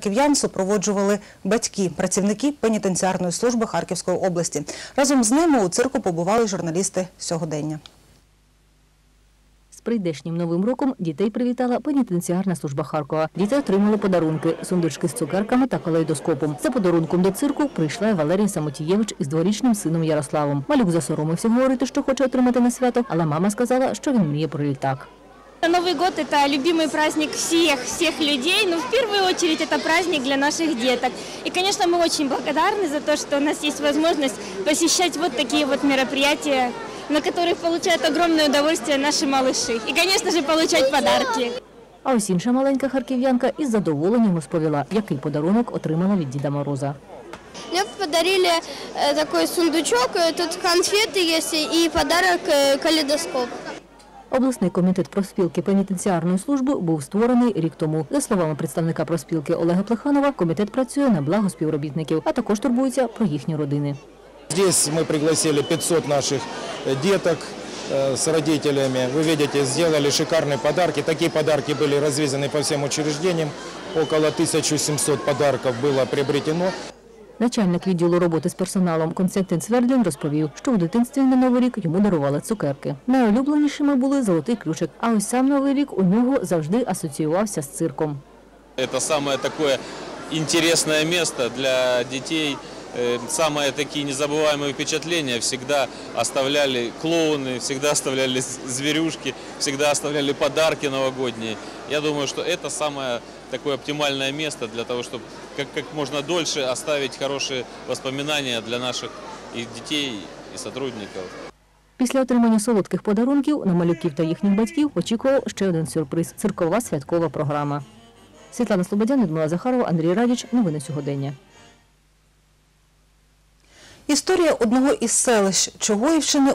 Київ'ян супроводжували батьки, працівники пенітенціарної служби Харківської області. Разом з ними у цирку побували журналісти сьогодення. З прийдешнім новим роком дітей привітала пенітенціарна служба Харкова. Діти отримали подарунки, сундучки з цукерками та калейдоскопом. За подарунком до цирку прийшла і Валерій Самотієвич із дворічним сином Ярославом. Малюк засоромився говорити, що хоче отримати на свято, але мама сказала, що він мріє про літак. Новый год – это любимый праздник всех, всех людей, но в первую очередь это праздник для наших деток. И, конечно, мы очень благодарны за то, что у нас есть возможность посещать вот такие вот мероприятия, на которых получают огромное удовольствие наши малыши. И, конечно же, получать подарки. А ось інша маленька харків'янка із задоволенням розповіла, який подарунок отримала від Діда Мороза. Мне подарили э, такой сундучок, э, тут конфеты есть и подарок э, калейдоскоп. Обласний комітет профспілки пенітенціарної служби був створений рік тому. За словами представника профспілки Олега Плеханова, комітет працює на благо співробітників, а також турбується про їхні родини. Здесь мы пригласили 500 наших э, деток э, с родителями. Вы видите, сделали шикарные подарки. Такие подарки были развезены по всем учреждениям. Около 1700 подарков было приобретено. Начальник відділу роботи з персоналом Константин Свердлін розповів, що у дитинстві на Новий рік йому дарували цукерки. Найулюбленішими були золотий ключик, а ось сам Новий рік у нього завжди асоціювався з цирком. Це саме таке интересное место для детей. Э, Самые такие незабываемые впечатления всегда оставляли клоуны, всегда оставляли з- зверюшки, всегда оставляли подарки новогодние. Я думаю, что это самое такое оптимальное место для того, чтобы как, как можно дольше оставить хорошие воспоминания для наших и детей, и сотрудников. Після отримання солодких подарунків на малюків та їхніх батьків очікував ще один сюрприз – циркова святкова програма. Світлана Слободян, Людмила Захарова, Андрій Радіч. Новини сьогодення. Історія одного із селищ Чогоївщини